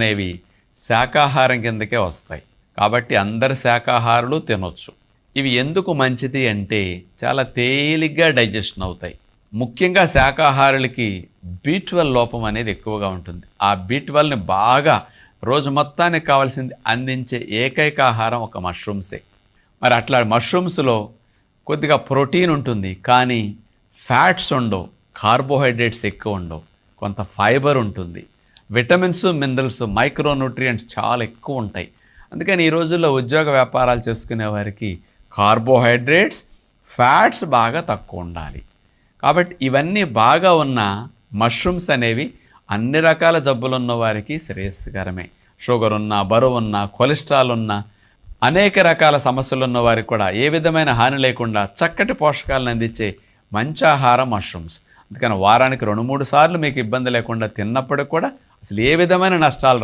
అనేవి శాకాహారం కిందకే వస్తాయి. కాబట్టి అందరు శాకాహారులు తినొచ్చు. ఇవి ఎందుకు మంచిది అంటే చాలా తేలిగ్గా డైజెషన్ అవుతాయి. ముఖ్యంగా శాకాహారులకి బీ లోపం అనేది ఎక్కువగా ఉంటుంది. ఆ బీ బాగా రోజు మొత్తానికి కావాల్సింది అందించే ఏకైక ఆహారం ఒక మష్రూమ్సే. మరి అట్లా మష్రూమ్స్లో కొద్దిగా ప్రోటీన్ ఉంటుంది. కానీ ఫ్యాట్స్ ఉండవు కార్బోహైడ్రేట్స్ ఎక్కువ ఉండవు. కొంత ఫైబర్ ఉంటుంది. విటమిన్స్ మినరల్స్ మైక్రోన్యూట్రియంట్స్ చాలా ఎక్కువ ఉంటాయి. అందుకని ఈ రోజుల్లో ఉద్యోగ వ్యాపారాలు చేసుకునే వారికి కార్బోహైడ్రేట్స్ ఫ్యాట్స్ బాగా తక్కువ ఉండాలి. కాబట్టి ఇవన్నీ బాగా ఉన్న మష్రూమ్స్ అనేవి అన్ని రకాల జబ్బులు ఉన్న వారికి శ్రేయస్కరమే. షుగర్ ఉన్నా బరువు ఉన్నా కొలెస్ట్రాల్ ఉన్నా అనేక రకాల సమస్యలు ఉన్న వారికి కూడా ఏ విధమైన హాని లేకుండా చక్కటి పోషకాలను అందించే మంచి ఆహారం మష్రూమ్స్. అందుకని వారానికి రెండు మూడు సార్లు మీకు ఇబ్బంది లేకుండా తిన్నప్పుడు కూడా అసలు ఏ విధమైన నష్టాలు రావు.